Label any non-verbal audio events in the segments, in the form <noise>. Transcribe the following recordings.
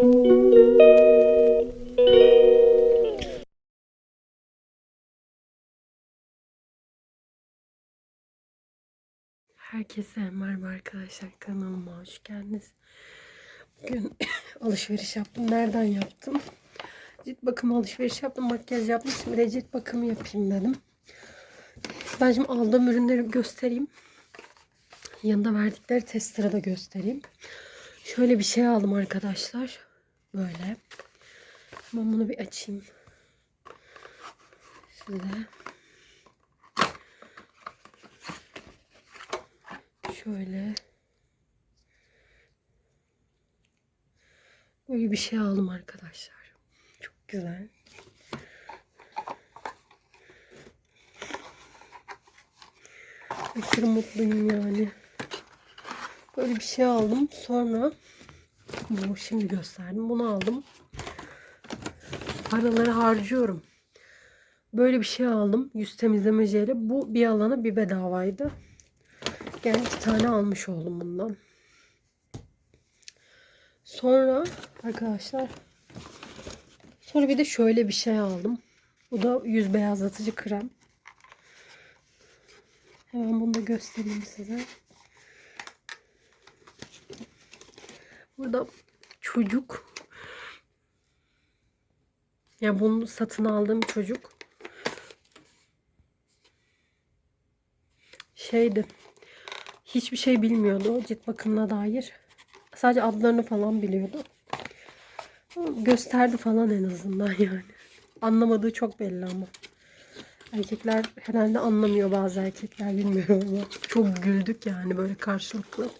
Herkese merhaba arkadaşlar kanalıma hoş geldiniz. Bugün <coughs> alışveriş yaptım. Nereden yaptım? Cilt bakımı alışveriş yaptım. Makyaj yaptım. Şimdi de cilt bakımı yapayım dedim. Ben şimdi aldığım ürünleri göstereyim. Yanında verdikleri tester'a da göstereyim. Şöyle bir şey aldım arkadaşlar. Böyle. Ben bunu bir açayım. Size. Şöyle. Böyle bir şey aldım arkadaşlar. Çok güzel. Aşırı mutluyum yani. Böyle bir şey aldım. Sonra bu şimdi gösterdim. Bunu aldım. Paraları harcıyorum. Böyle bir şey aldım. Yüz temizleme jeli. Bu bir alana bir bedavaydı. Yani iki tane almış oldum bundan. Sonra arkadaşlar sonra bir de şöyle bir şey aldım. Bu da yüz beyazlatıcı krem. Hemen bunu da göstereyim size. Burada çocuk. Ya yani bunu satın aldığım çocuk. Şeydi. Hiçbir şey bilmiyordu cilt bakımına dair. Sadece adlarını falan biliyordu. Gösterdi falan en azından yani. Anlamadığı çok belli ama. Erkekler herhalde anlamıyor bazı erkekler bilmiyorum ama. Çok güldük yani böyle karşılıklı.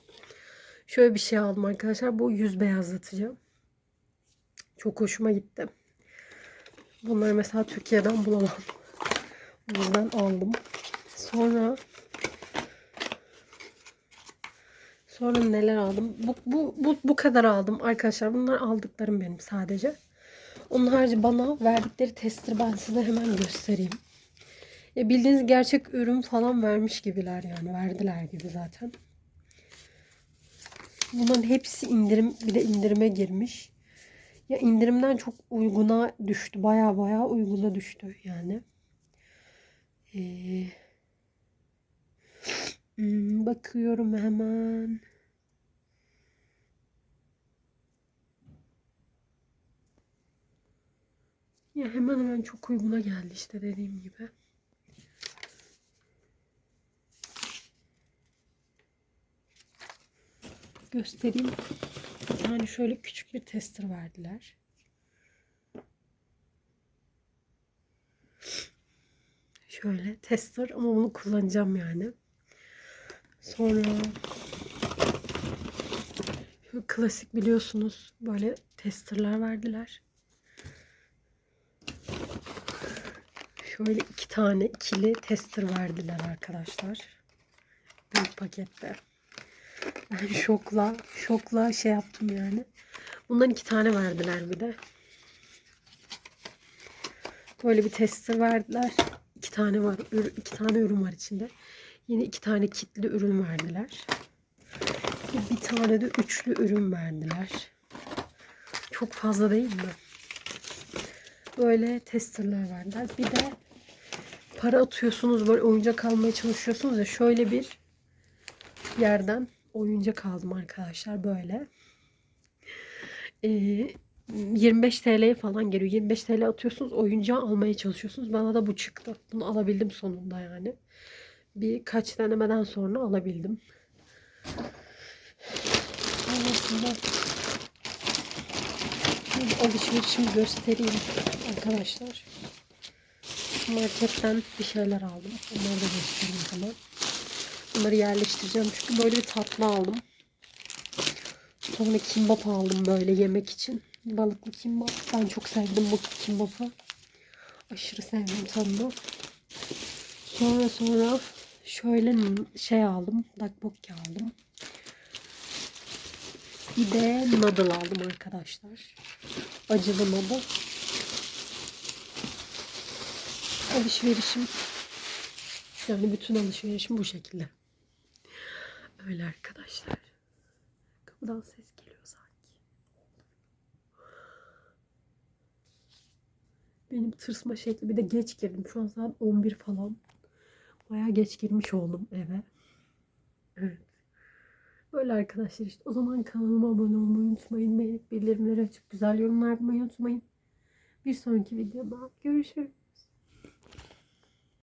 Şöyle bir şey aldım arkadaşlar. Bu yüz beyazlatıcı. Çok hoşuma gitti. Bunları mesela Türkiye'den bulamam. O yüzden aldım. Sonra Sonra neler aldım? Bu, bu, bu, bu kadar aldım arkadaşlar. Bunlar aldıklarım benim sadece. Onun harici bana verdikleri tester ben size hemen göstereyim. Ya bildiğiniz gerçek ürün falan vermiş gibiler yani. Verdiler gibi zaten. Bunların hepsi indirim bir de indirime girmiş. Ya indirimden çok uyguna düştü. Baya baya uyguna düştü yani. Ee, hmm, bakıyorum hemen. Ya hemen hemen çok uyguna geldi işte dediğim gibi. Göstereyim. Yani şöyle küçük bir tester verdiler. Şöyle tester ama bunu kullanacağım yani. Sonra şu klasik biliyorsunuz böyle testerlar verdiler. Şöyle iki tane ikili tester verdiler arkadaşlar. Büyük pakette. Ben şokla, şokla şey yaptım yani. Bundan iki tane verdiler bir de. Böyle bir tester verdiler. İki tane var, iki tane ürün var içinde. Yine iki tane kitli ürün verdiler. Bir tane de üçlü ürün verdiler. Çok fazla değil mi? Böyle testerler verdiler. Bir de para atıyorsunuz böyle oyuncak almaya çalışıyorsunuz ya şöyle bir yerden oyuncak aldım arkadaşlar böyle. Ee, 25 TL'ye falan geliyor. 25 TL atıyorsunuz oyuncağı almaya çalışıyorsunuz. Bana da bu çıktı. Bunu alabildim sonunda yani. Birkaç denemeden sonra alabildim. Alışverişimi göstereyim arkadaşlar. Marketten bir şeyler aldım. Onları da göstereyim hemen. Bunları yerleştireceğim çünkü böyle bir tatlı aldım. Sonra kimbap aldım böyle yemek için. Balıklı kimbap. Ben çok sevdim bu kimbapı. Aşırı sevdim tadını. Sonra sonra şöyle şey aldım. Dakbokki aldım. Bir de noodle aldım arkadaşlar. Acılı noodle. Alışverişim yani bütün alışverişim bu şekilde. Öyle arkadaşlar. Kapıdan ses geliyor sanki. Benim tırsma şekli bir de geç girdim. Şu an saat 11 falan. Baya geç girmiş oldum eve. Evet. Böyle arkadaşlar işte o zaman kanalıma abone olmayı unutmayın. Beğenip bildirimleri açıp güzel yorumlar yapmayı unutmayın. Bir sonraki videoda görüşürüz.